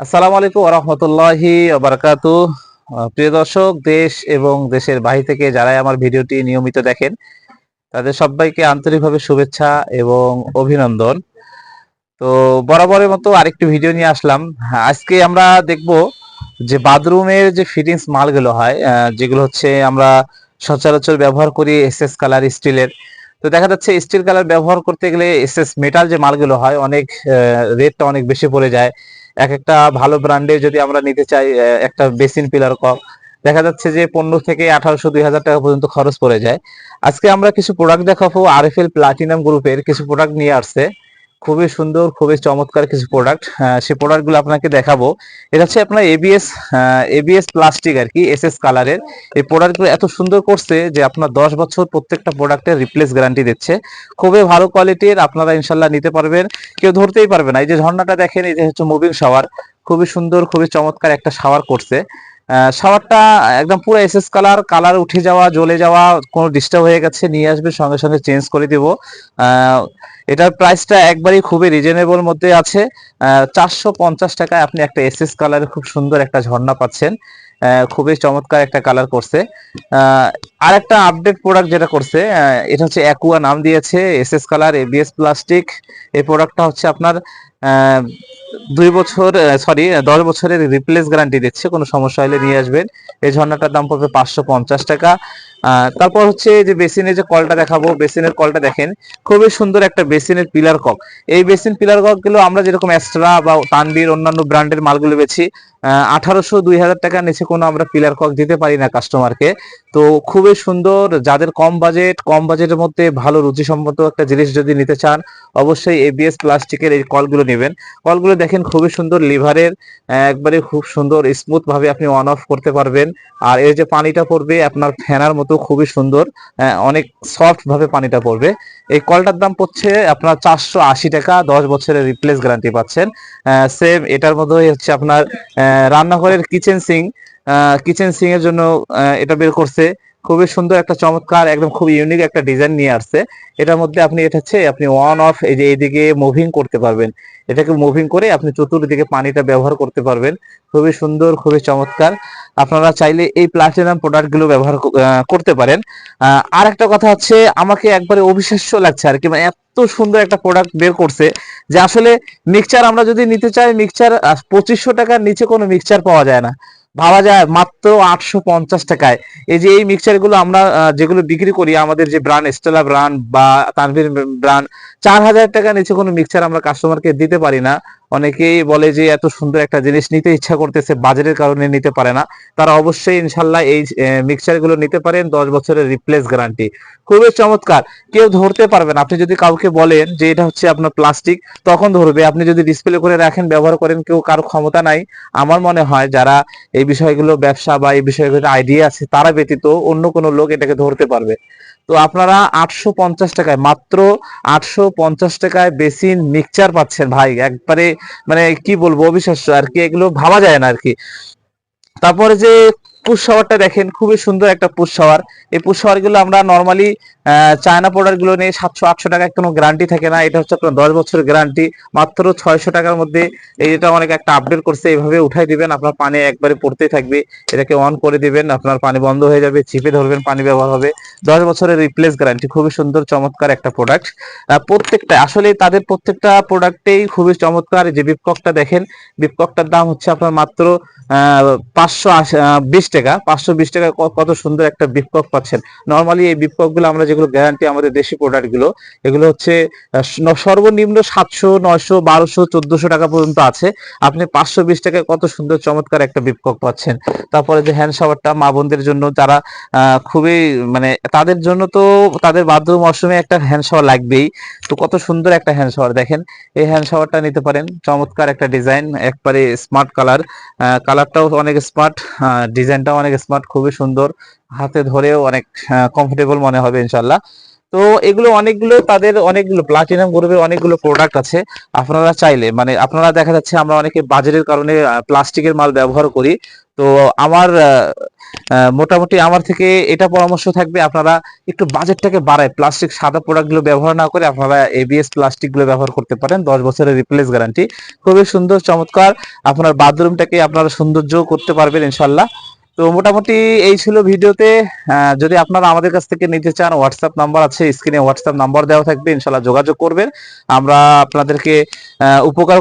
আসসালামু আলাইকুম রহমতুল্লাহি বারাকাতু প্রিয় দর্শক, দেশ এবং দেশের বাহির থেকে যারাই আমার ভিডিওটি নিয়মিত দেখেন, তাদের সবাইকে আন্তরিকভাবে শুভেচ্ছা এবং অভিনন্দন। তো বরাবরের মতো আরেকটি ভিডিও নিয়ে আসলাম। আজকে আমরা দেখব যে বাথরুমের যে ফিটিংস মালগুলো হয় যেগুলো হচ্ছে আমরা সচরাচর ব্যবহার করি এসএস কালার স্টিলের। তো দেখা যাচ্ছে স্টিল কালার ব্যবহার করতে গেলে এসএস মেটাল যে মালগুলো হয়, অনেক রেটটা অনেক বেশি পড়ে যায়। এক একটা ভালো ব্র্যান্ডে যদি আমরা নিতে চাই একটা বেসিন পিলার কক, দেখা যাচ্ছে যে পনেরো থেকে আঠারোশো, দুই হাজার টাকা পর্যন্ত খরচ পড়ে যায়। আজকে আমরা কিছু প্রোডাক্ট দেখাবো আর এফ আরএফএল প্লাটিনাম গ্রুপের কিছু প্রোডাক্ট নিয়ে আসছে। খুবই সুন্দর, খুবই চমৎকার কিছু প্রোডাক্ট সে প্রোডাক্টগুলো আপনাকে দেখাবো। এটা হচ্ছে আপনার এবিএস এবিএস প্লাস্টিক আর কি এস এস কালারের এই প্রোডাক্টগুলো এত সুন্দর করছে যে আপনার দশ বছর প্রত্যেকটা প্রোডাক্টের রিপ্লেস গ্যারান্টি দিচ্ছে। খুবই ভালো কোয়ালিটির আপনারা ইনশাল্লাহ নিতে পারবেন। কেউ ধরতেই পারবে না। এই যে ঝর্ণাটা দেখেন, এই যে হচ্ছে মুভিং শাওয়ার খুবই সুন্দর, খুবই চমৎকার একটা শাওয়ার করছে। শাওয়ারটা একদম পুরো এসএস কালার কালার উঠে যাওয়া, জ্বলে যাওয়া, কোনো ডিস্টার্ব হয়ে গেছে, নিয়ে আসবে, সঙ্গে সঙ্গে চেঞ্জ করে দিব। এটার প্রাইসটা একবারই খুবই রিজনেবল মধ্যে আছে। চারশো পঞ্চাশ টাকায় আপনি একটা এসএস কালারের খুব সুন্দর একটা ঝর্ণা পাচ্ছেন। খুবই চমৎকার একটা কালার করছে। আর একটা আপডেট প্রোডাক্ট যেটা করছে এটা হচ্ছে অ্যাকুয়া নাম দিয়েছে এসএস কালার এবিএস প্লাস্টিক এই প্রোডাক্টটা হচ্ছে আপনার দুই বছর সরি দশ বছরের রিপ্লেস গ্যারান্টি দিচ্ছে, কোনো সমস্যা হলে নিয়ে আসবেন। এই ঝর্ণাটার দাম পড়বে পাঁচশো পঞ্চাশ টাকা। তারপর হচ্ছে যে বেসিনের যে কলটা দেখাবো, বেসিনের কলটা দেখেন, খুবই সুন্দর একটা বেসিনের পিলার কক। এই বেসিন পিলার ককগুলো আমরা যেরকম এক্সট্রা বা তানবির অন্যান্য ব্র্যান্ডের মালগুলো বেছি আঠারোশো দুই হাজার টাকার নিচে কোনো আমরা পিলার কক দিতে পারি না কাস্টমারকে তো খুবই সুন্দর, যাদের কম বাজেট কম বাজেটের মধ্যে ভালো রুচিসম্মত একটা জিনিস যদি নিতে চান, অবশ্যই এবিএস প্লাস্টিকের এই কলগুলো নেবেন। কলগুলো দেখেন খুবই সুন্দর লিভারের একবারে খুব সুন্দর স্মুথ ভাবে আপনি অন অফ করতে পারবেন। আর এর যে পানিটা পড়বে আপনার ফেনার মতো খুবই সুন্দর আহ, অনেক সফট ভাবে পানিটা পড়বে। এই কলটার দাম পড়ছে আপনার চারশো আশি টাকা দশ বছরের রিপ্লেস গ্যারান্টি পাচ্ছেন। সেম এটার মধ্যে হচ্ছে আপনার রান্নাঘরের কিচেন সিং কিচেন সিং এর জন্য এটা বের করছে। খুবই সুন্দর একটা চমৎকার, একদম খুব ইউনিক একটা ডিজাইন নিয়ে আসছে। এটার মধ্যে আপনি, এটা হচ্ছে আপনি ওয়ান অফ এই যে এইদিকে মুভিং করতে পারবেন। এটাকে মুভিং করে আপনি চতুর্দিকে পানিটা ব্যবহার করতে পারবেন। খুবই সুন্দর, খুবই চমৎকার। আপনারা চাইলে এই প্লাটিনাম প্রোডাক্টগুলো ব্যবহার করতে পারেন। আর একটা কথা হচ্ছে, আমাকে একবারে অবিশ্বাস্য লাগছে আর কি মানে এত সুন্দর একটা প্রোডাক্ট বের করছে যে আসলে মিক্সচার আমরা যদি নিতে চাই মিক্সচার পঁচিশশো টাকার নিচে কোনো মিক্সচার পাওয়া যায় না। ভাবা যায় মাত্র আটশো পঞ্চাশ টাকায়। এই যে এই মিক্সারগুলো আমরা যেগুলো বিক্রি করি, আমাদের যে ব্র্যান্ড স্টেলা ব্র্যান্ড বা তানভীর ব্র্যান্ড চার হাজার টাকা নিচে কোনো মিক্সার আমরা কাস্টমারকে দিতে পারি না। অনেকেই বলে যে এত সুন্দর একটা জিনিস নিতে ইচ্ছা করতেছে, বাজারের কারণে নিতে পারে না। তারা অবশ্যই ইনশাল্লাহ এই মিক্সচারগুলো নিতে পারেন, দশ বছরের রিপ্লেস গ্যারান্টি খুবই চমৎকার। কেউ ধরতে পারবেন আপনি যদি কাউকে বলেন যে এটা হচ্ছে আপনার প্লাস্টিক তখন ধরবে। আপনি যদি ডিসপ্লে করে রাখেন, ব্যবহার করেন, কেউ কারও ক্ষমতা নাই। আমার মনে হয় যারা এই বিষয়গুলো ব্যবসা বা এই বিষয়গুলো আইডিয়া আছে, তারা ব্যতীত অন্য কোনো লোক এটাকে ধরতে পারবে। তো আপনারা আটশো পঞ্চাশ টাকায়, মাত্র আটশো পঞ্চাশ টাকায় বেসিন মিক্সচার পাচ্ছেন ভাই। একবারে মানে কি বলব অবিশ্বাস্য আর কি এগুলো ভাবা যায় না আর কি। তারপরে যে পুশ শাওয়ারটা দেখেন, খুবই সুন্দর একটা শাওয়ার। এই পুশ শাওয়ারগুলো আমরা নর্মালি চায়না প্রোডাক্টগুলো নিয়ে সাতশো, আটশো টাকা কোনো গ্যারান্টি থাকে না। এটা হচ্ছে আপনার দশ বছরের গ্যারান্টি মাত্র ছয়শো টাকার মধ্যে এটা অনেক একটা আপডেট করছে, এইভাবে উঠাই দিবেন। আপনার পানি একবারে পড়তেই থাকবে। এটাকে অন করে দিবেন। আপনার পানি বন্ধ হয়ে যাবে, চিপে ধরবেন, পানি ব্যবহার হবে। দশ বছরের রিপ্লেস গ্যারান্টি খুবই সুন্দর, চমৎকার একটা প্রোডাক্ট প্রত্যেকটা, আসলে তাদের প্রত্যেকটা প্রোডাক্টেই খুবই চমৎকার। এই যে বিপককটা দেখেন বিপককটার দাম হচ্ছে আপনার মাত্র পাঁচশো বিশ পাঁচশো বিশ টাকা কত সুন্দর একটা বিপকক পাচ্ছেন। নর্মালি এই বিপককগুলো আমরা যেগুলো গ্যারান্টি আমাদের দেশি প্রোডাক্টগুলো এগুলো হচ্ছে সর্বনিম্ন সাতশো, নয়শো, বারোশো, চোদ্দশো টাকা পর্যন্ত আছে। আপনি পাঁচশো বিশ টাকায় কত সুন্দর চমৎকার একটা বিপকক পাচ্ছেন। তারপরে যে হ্যান্ড শাওয়ারটা মা বোনদের জন্য তারা খুবই মানে তাদের জন্য তো, তাদের বাদ্য মরশুমে একটা হ্যান্ড শাওয়ার লাগবেই। তো কত সুন্দর একটা হ্যান্ড শাওয়ার দেখেন। এই হ্যান্ড শাওয়ারটা নিতে পারেন, চমৎকার একটা ডিজাইন একবারে স্মার্ট কালার কালারটাও অনেক স্মার্ট ডিজাইনটাও অনেক স্মার্ট খুবই সুন্দর। হাতে ধরেও অনেক কমফোর্টেবল মনে হবে ইনশাল্লাহ তো এগুলো অনেকগুলো, তাদের অনেকগুলো প্লাটিনাম গ্রুপের অনেকগুলো প্রোডাক্ট আছে। আপনারা চাইলে মানে আপনারা দেখা যাচ্ছে আমরা অনেকে বাজারের কারণে প্লাস্টিকের মাল ব্যবহার করি। তো আমার মোটামুটি আমার থেকে এটা পরামর্শ থাকবে, আপনারা একটু বাজেটটাকে বাড়ায় প্লাস্টিক সাদা প্রোডাক্টগুলো ব্যবহার না করে আপনারা এবিএস প্লাস্টিকগুলো ব্যবহার করতে পারেন। দশ বছরের রিপ্লেস গ্যারান্টি খুবই সুন্দর, চমৎকার। আপনার বাথরুমটাকে আপনারা সৌন্দর্য করতে পারবেন ইনশাল্লাহ তো মোটামুটি এই ছিল ভিডিওতে যদি আপনারা আমাদের কাছ থেকে নিতে চান হোয়াটসঅ্যাপ নাম্বার আছে স্ক্রিনে হোয়াটসঅ্যাপ নাম্বার দেওয়া থাকবে ইনশাল্লাহ যোগাযোগ করবেন আমরা আপনাদেরকে উপকার।